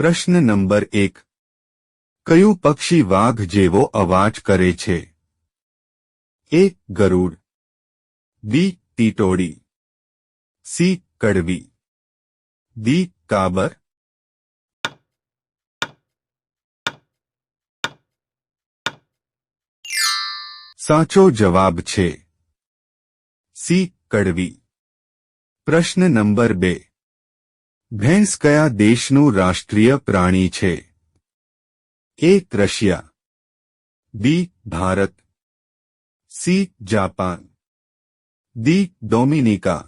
પ્રશ્ન નંબર એક કયું પક્ષી વાઘ જેવો અવાજ કરે છે એ ગરુડ બી તીટોડી સી કડવી દી કાબર સાચો જવાબ છે સી કડવી પ્રશ્ન નંબર બે ભેંસ કયા દેશનું રાષ્ટ્રીય પ્રાણી છે A Russia B Bharat C Japan D Dominica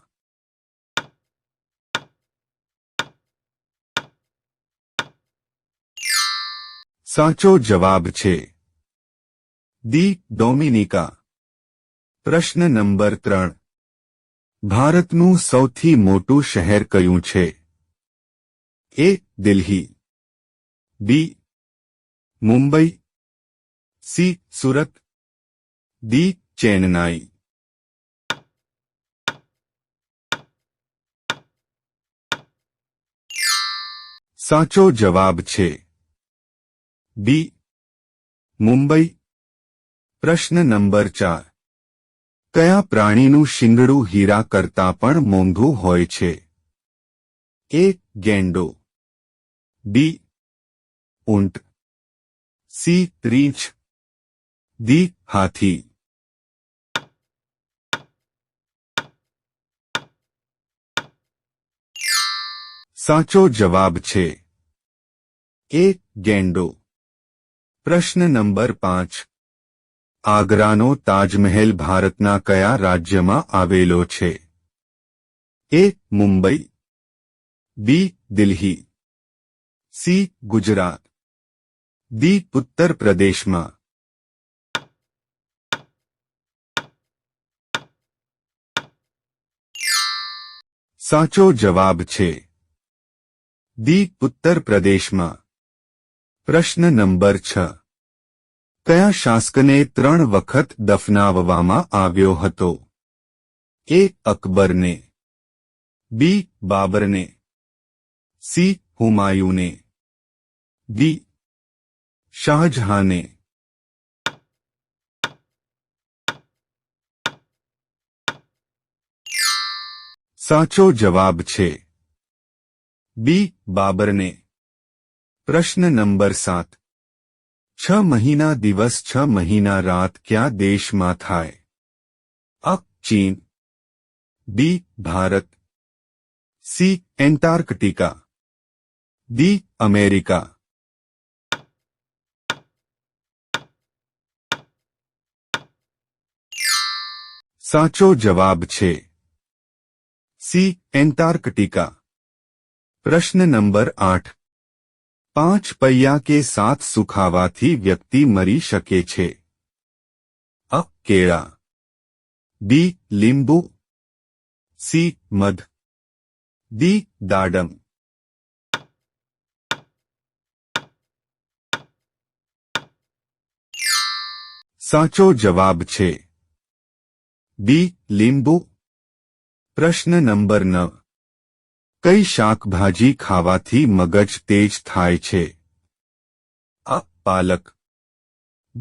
સાચો જવાબ છે દી ડોમિનિકા પ્રશ્ન નંબર ત્રણ ભારતનું સૌથી મોટું શહેર કયું છે A Delhi B Mumbai C Surat D Chennai સાચો જવાબ છે બી મુંબઈ પ્રશ્ન નંબર ચાર કયા પ્રાણીનું શિંગડું હીરા કરતાં પણ મોંઘું હોય છે એ ગેંડો डी ऊंट सी रीछ दी हाथी साचो जवाब छे ए गेंडो प्रश्न नंबर पांच आगरा नो ताजमहल भारत ना कया राज्य में A Mumbai B Delhi C Gujarat D Uttar પ્રદેશમાં સાચો જવાબ છે દી ઉત્તર પ્રદેશમાં પ્રશ્ન નંબર છ કયા શાસકને ત્રણ વખત દફનાવવામાં આવ્યો હતો એ અકબરને બી બાબરને સી હુમાયુને दी शाहजहां ने साचो जवाब छे बी बाबर ने प्रश्न नंबर सात छ महीना दिवस छ महीना रात क्या देश मा था अक चीन B Bharat C Antarctica D America साचो जवाब छे सी एंटार्कटिका प्रश्न नंबर आठ पांच पैया के साथ सुखावा थी व्यक्ति मरी शके छे अ केड़ा बी लींबू सी मध दी दाडम साचो जवाब छे બી લીંબુ પ્રશ્ન નંબર ન કઈ શાકભાજી ખાવાથી મગજ તેજ થાય છે આ પાલક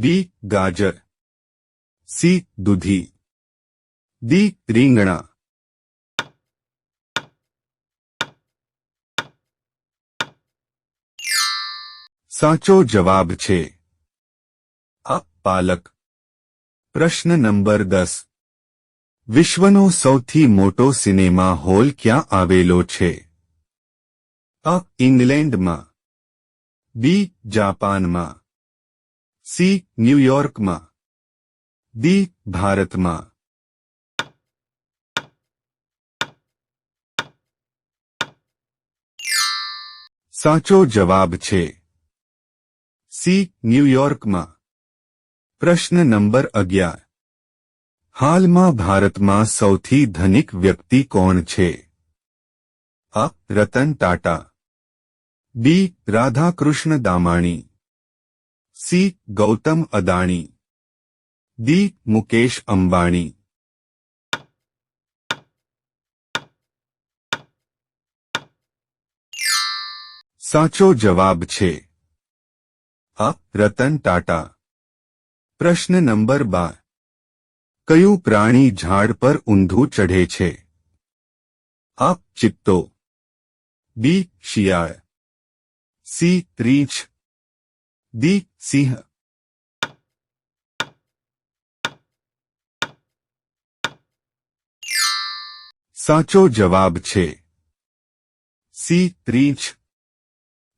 બી ગાજર સી દૂધી દી રીંગણા સાચો જવાબ છે આ પાલક પ્રશ્ન નંબર દસ विश्व नो સૌથી મોટો સિનેમા હોલ ક્યાં આવેલો છે અ ઈંગ્લેન્ડ માં બી જાપાન માં સી ન્યૂયોર્ક માં ડી ભારત માં સાચો જવાબ છે સી ન્યૂયોર્ક માં પ્રશ્ન નંબર 11 હાલમાં ભારતમાં સૌથી ધનિક વ્યક્તિ કોણ છે A Ratan Tata B Radhakrishna Damani C Gautam Adani D Mukesh Ambani સાચો જવાબ છે અ રતન ટાટા પ્રશ્ન નંબર બાર क्यों प्राणी झाड़ पर ऊंधू चढ़े छे आप चित्तो बी शिया सी त्रीछ दी सिंह साचो जवाब छे सी त्रीछ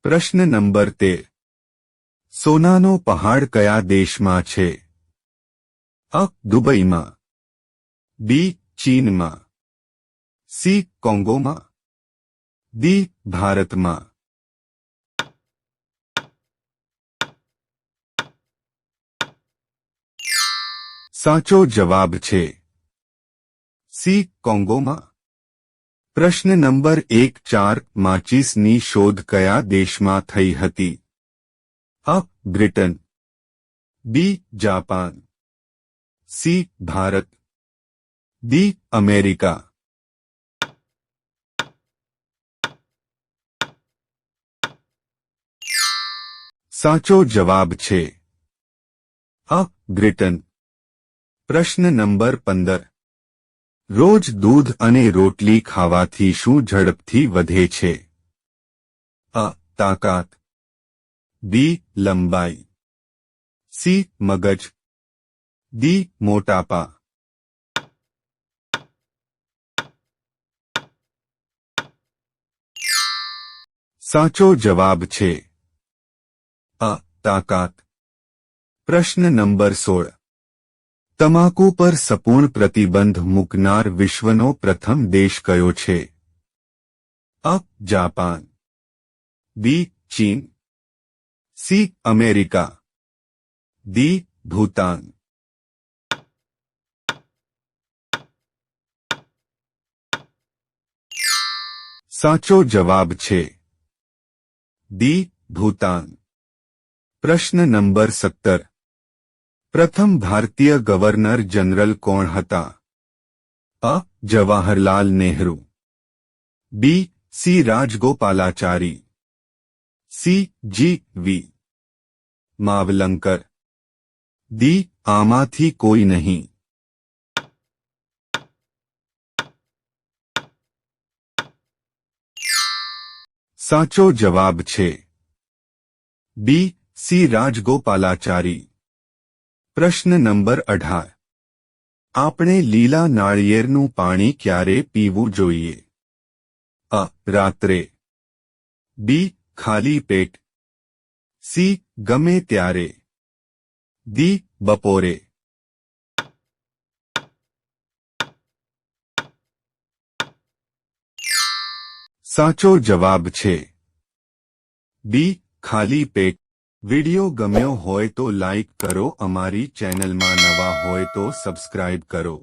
प्रश्न नंबर ते सोनानो पहाड़ कया देश में अ दुबई में बी चीन में सी कोंगो में दी भारत में साचो जवाब छे सी कोंगो में प्रश्न नंबर एक चार माचिस नी शोध कया देश में थी थी A Britain B Japan C Bharat D America साचो जवाब छे अ ग्रिटन प्रश्न नंबर पंदर रोज दूध अने रोटली खावा शू झड़प थी वधे छे अ ताकत बी लंबाई सी मगज दी मोटापा साचो जवाब छे अ ताकत प्रश्न नंबर सोल तमाकू पर सपूर्ण प्रतिबंध मुकनार नो प्रथम देश कयो छे अ जापान बी चीन सी अमेरिका दी भूतान साचो जवाब छे दी भूतान प्रश्न नंबर सत्तर प्रथम भारतीय गवर्नर जनरल कौन हता A Jawaharlal Nehru B C Rajagopalachari C G V Mavalankar D आमाथी कोई नहीं સાચો જવાબ છે બી સી રાજગોપાલાચારી પ્રશ્ન નંબર અઢાર આપણે લીલા નાળિયેરનું પાણી ક્યારે પીવું જોઈએ અ રાત્રે બી ખાલી પેટ સી ગમે ત્યારે દી બપોરે સાચો જવાબ છે બી ખાલી પેટ વિડિયો ગમ્યો હોય તો લાઇક કરો અમારી ચેનલમાં નવા હોય તો સબસ્ક્રાઇબ કરો